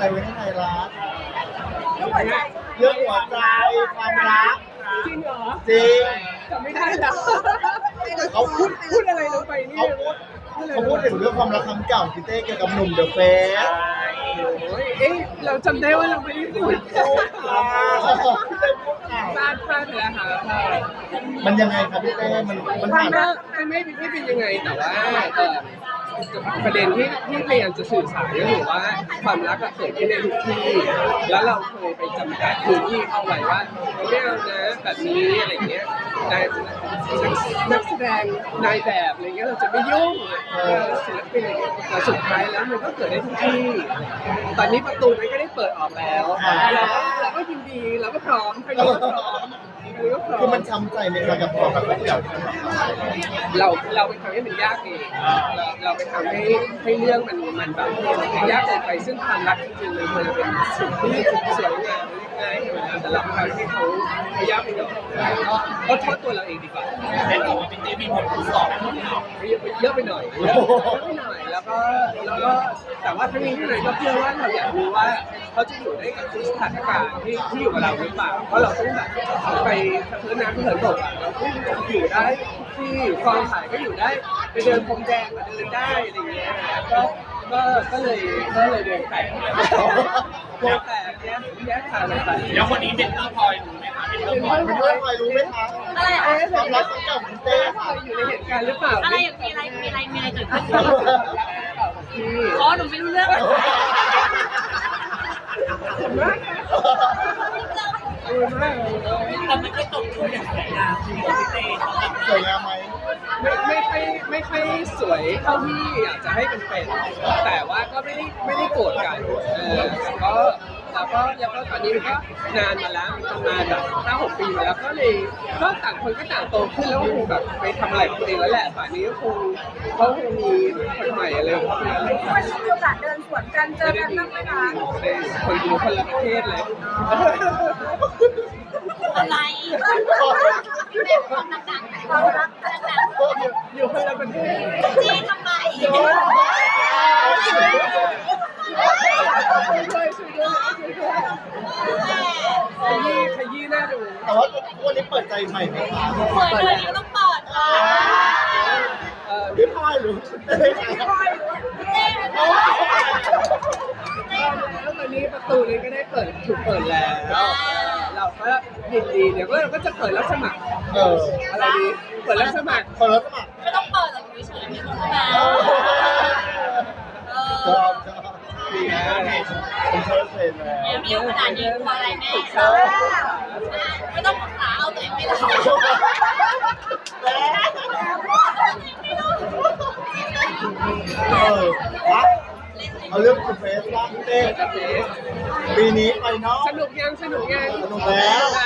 อะไรไว้ให้ไทยรัฐลูกหัวใจเรื่องหัวใจความรักจริงเหรอจริงจำไม่ได้แล้วเขาพูดพูดอะไรลงไปนี่เขาพูดเขาพูดถึงเรื่องความรักครั้งเก่าพี่เต้เกี่ยวกับหนุ่มเดอะเฟสโอ้ยเอ๊ะเราจำได้ว่าเราไม่ได้พูดพี่เต้พูดข่าวพลาดพลาดไปแล้วค่ะมันยังไงครับพี่เต้มันมันมันผ่านก็ไม่ไม่ไม่เป็นยังไงแต่ว่าเอ่อ ประเด็นที่ที่พยายามจะสื่อสารก็คือว่าความรักอะเกิดขึ้นในทุกที่ แล้วเราเคยไปจำกัดพื้นที่เข้าไว้ว่าไม่เอานะแบบนี้อะไรเงี้ยนายนักแสดงนายแบบอะไรเงี้ยเราจะไม่ยุ่งเออศิลปินอะไรเงี้ยแต่สุดท้ายแล้วมันก็เกิดได้ทุกที่ ตอนนี้ประตูนั้นก็ได้เปิดออกแล้วเราก็เราก็ยินดีเราก็พร้อมใครก็พร้อมใครก็พร้อคือมมันช้ำใจไหมครับกับความรักครั้งเก่าที่มันผ่านเราเราไปทำให้มันยากเองเราเราไปทำให้ให้เรื่องมันมันแบบยากเกินไปซึ่งความรักจริงๆมันควรจะเป็นสิ่งที่สวยงามง่ายๆธรรมดาแต่เราทำให้เขาเขายากไปหน่อยก็ก็โทษตัวเราเองดีกว่าได้บอกว่าเป็นเต้มีบททดสอบของเราเยอะเยอะไปหน่อยเยอะไปหน่อยแล้วก็แล้วก็แต่ว่าทั้งนี้ทั้งนั้นก็เพื่อว่าเราอยากรู้ว่าเขาจะอยู่ได้กับทุกสถานการณ์ที่ที่อยู่กับเราหรือเปล่าเพราะเราต้องแบบไปเพื้นน้ำเพื้นบกอะเราต้องอยู่ได้ที่กองถ่ายก็อยู่ได้ ไปเดินพรมแดงมาเดินได้อะไรอย่างเงี้ยก็ก็ก็เลยก็เลยวงแตกวงแตกแยกแยกทางกันไปแล้วคนนี้เป็นเตอร์พลอยรู้ไหมคะเป็นเตอร์พลอยมันเรื่องอะไรรู้ไหมคะอะไรอะความรักครั้งเก่าของเต้ค่ะอยู่ในเหตุการณ์หรือเปล่าอะไรอะมีอะไรมีอะไรมีอะไรเกิดขึ้นที่อ๋อหนูไม่รู้เรื่อง แต่มันก็ตกอยู่อย่างสวยงามพี่เต้สำหรับสวยงามไหมไม่ไม่ค่อยไม่ค่อยสวยเท่าที่อยากจะให้เป็นเป็นแต่ว่าก็ไม่ได้ไม่ได้โกรธกันเออแต่ก็ แล้วก็แล้วก็ตอนนี้มันก็นานมาแล้วมันประมาณแบบห้าหกปีมาแล้วก็เลยก็ต่างคนก็ต่างโตขึ้นแล้วก็คงแบบไปทำอะไรของตัวเองแล้วแหละป่านนี้ก็คงเขาคงมีคนใหม่อะไรของเขาไปแล้ววันนี้มีโอกาสเดินสวนกันเจอกันบ้างไหมคะเป็นคนดูคนละประเทศเลยอะไรเป็นความหนักๆความรักหนักอยู่คนละประเทศๆจี้ทำไม ช่วยช่วยช่วยด้วยขยี้ขยี้หน้าดู แต่ว่าวันนี้เปิดใจใหม่ไหมคะเปิดเลยก็ต้องเปิดค่ะพี่พลอยหรือพี่เต้คะเต้แล้วตอนนี้ประตูนี้ก็ได้เปิดถูกเปิดแล้ว เราก็ยินดีเดี๋ยวก็เราก็จะเปิดรับสมัครเอออะไรดีเปิดรับสมัครคนรับสมัครไม่ต้องเปิดหรอกเฉยๆไม่ต้องมาเออเอชออบชอบดีนะผมเชิญเลยนะแอมเรียวขนาดนี้กลัวอะไรแม่ ไม่ต้องปรึกษาเอาตัวเองไม่รอดเออพักเอาเรื่องคุณเฟสบ้างพี่เต้ปีนี้ไฟนอลสนุกยังสนุกยังสนุกแล้วแ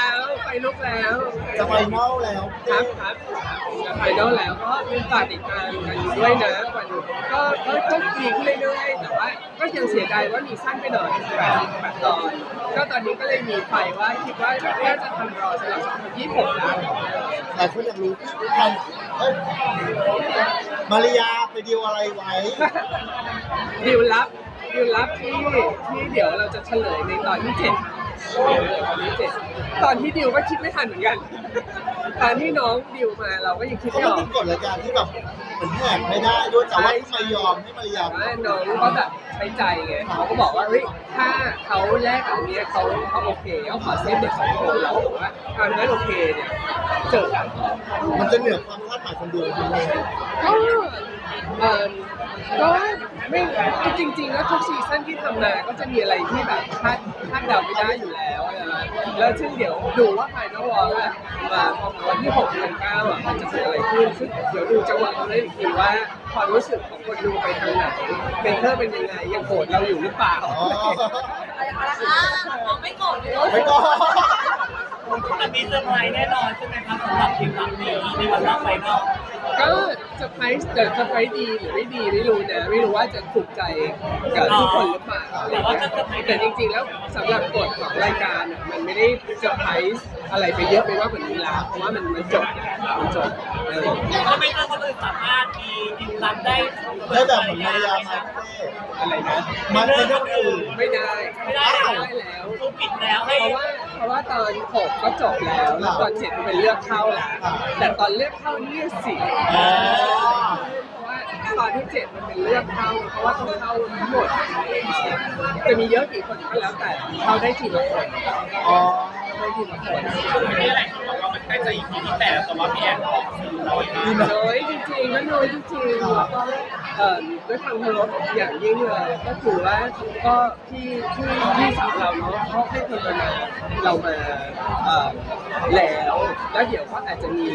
ล้วไปลุกแล้ว จะไฟนอลแล้วครับครับจะไปแล้วแล้วก็ฝากติดตามกันด้วยนะวันก็ก็ก็ดีขึ้นเรื่อยๆแต่ว่าก็ยังเสียดายว่ามีสั้นไปหน่อยแบบแบบตอนก็ตอนนี้ก็เลยมีไฟว่าคิดว่าน่าจะทำรอสำหรับ2026แล้วหลายคนอยากรู้ทำเอ้ยมาริยาไปดีลอะไรไว้ดิวลับดิวลับที่ที่เดี๋ยวเราจะเฉลยในตอนที่เจ็ด ตอนที่เจ็ดตอนที่ดิวก็คิดไม่ทันเหมือนกัน ตอนที่น้องดิวมาเราก็ยังคิดเขาไม่อไม่อกมีกฎรายการที่แบบเหมือนแหกไม่ได้ด้วยแต่ว่าทำไมยอมให้มาริยาว่าน้องก็แบบใช้ใจไงเขาก็บอกว่าเฮ้ยถ้าเขาแลกกับอันเนี้ยเขาเขาโอเคเขาขอเซฟเด็กสองคนเราบอกว่าเอานั้นโอเคเนี่ยเจอกันมันจะเหนือความคาดหมายคนดูจริงไหมก็เอ่อก็ ไม่จริงๆแล้วทุกซีซั่นที่ทำมาก็จะมีอะไรที่แบบคาดคาดเดาไม่ได้อยู่แล้วนะแล้วซึ่งเดี๋ยวดูว่าภายในวอลอะมาพอวันที่6เดือน9อะมันจะเกิดอะไรขึ้นซึ่งเดี๋ยวดูจังหวะเราได้อีกทีว่าความรู้สึกของคนดูไปทางไหนเป็นเธอเป็นยังไงยังโกรธเราอยู่หรือเปล่าอ๋ออ่าเราไม่โกรธเลยไม่ก็มันมีเซอร์ไพรส์แน่นอนใช่ไหมครับสำหรับทีมหลังนี้ในวันรับไฟนอลก็ เซอร์ไพรส์แต่เซอร์ไพรส์ดีหรือไม่ดีไม่รู้นะ ไม่รู้ว่าจะถูกใจกับทุกคนหรือเปล่าแต่ว่าก็เซอร์ไพรส์ แต่จริงๆแล้วสำหรับกฎของรายการอะมันไม่ได้เซอร์ไพรส์ อะไรไปเยอะไปว่ากว่านี้แล้วเพราะว่ามันมันจบมันจบเออก็ไม่ใช่คนอื่นสามารถมีดิวรับได้ได้แบบเหมือนมารยามาเต้อะไรนะมันเป็นเรื่องอื่นไม่ได้เพราะว่าเพราะว่าตอนหกก็จบแล้วแล้วตอนเจ็ดมันเป็นเลือกเข้าแล้วแต่ตอนเลือกเข้านี่สี่อ๋อ เพราะว่าตอนที่เจ็ดมันเป็นเลือกเข้า เพราะว่าต้องเข้าทั้งหมด จะมีเยอะกี่คนก็แล้วแต่เข้าได้ทีละคน อ๋อได้ทีละค นนี่แหละเขาบอกว่ามันใกล้จะอีกทีที่แต่แต่ว่าพี่แอนออกสื่อน้อยมาก น้อยจริงๆก็น้อยจริงๆแล้วก็เอ่อ ด้วยความเคารพอย่างยิ่งเลยก็คือว่าก็ที่ที่ที่สาวเราเนาะเขาให้คนมาเรามาเอ่อแล้วแล้วเดี๋ยวก็อาจจะมี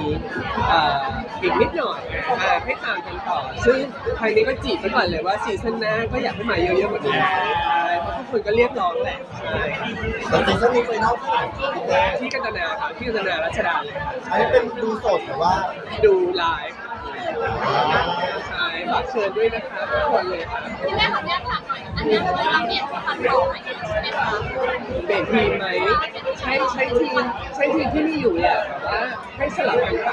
เอ่ออีกนิดหน่อยอ่าให้ตามกันต่อ ซึ่งภายในก็จีบไปก่อนเลยว่าซีซั่นหน้าก็อยากให้มาเยอะๆกว่านี้ใช่เพราะทุกคนก็เรียกร้องแหละใช่แต่ซีซั่นนี้เคยเล่าที่ไหนครับที่กันตนาค่ะที่กันตนารัชดาเลยค่ะอันนี้เป็นดูสดหรือว่าดูไลฟ์ากเชิญด้วยนะคะทุกคนเลยค่ะพี่แม่ขออนุญาตถามหน่อยอันนี้คือเราเปลี่ยนฟันโดใหม่ใช่ไหมคะเปลี่ยนทีมไหมใช้ใช้ทีมใช้ทีมที่มีอยู่แหละแต่ว่าให้สลับกันไป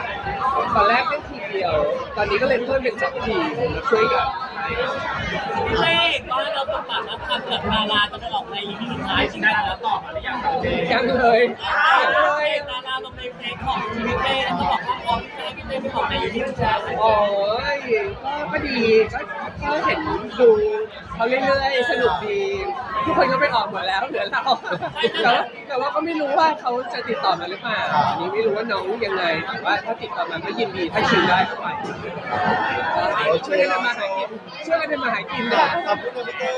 ตอนแรกเป็นทีมเดียว ตอนนี้ก็เลยเพิ่มเป็นสองทีมมาช่วยกันเต้ตอนเราประกาศรับคำจากดาราจะไปออกใน EP สุดท้ายจริงๆแล้วตอบมาหรือยังครับพี่เต้ยังเลยยังเลยดาราลงในเพลงของพี่เต้ พอพี่เต้พี่เต้ไปออกใน EP สุดท้ายโอ้ยก็ก็ดีก็ก็เห็นดูเขาเรื่อยๆสนุกดี ทุกคนก็ไปออกหมดแล้วเหลือเราแต่ว่าแต่ว่าก็ไม่รู้ว่าเขาจะติดต่อมาหรือเปล่าอันนี้ไม่รู้ว่าน้องยังไงแต่ว่าถ้าติดต่อมาก็ยินดีถ้าคิวได้ก็ไปช่วยกันทำมาหากินช่วยกันทำมาหากินนะ ขอบคุณครับพี่เต้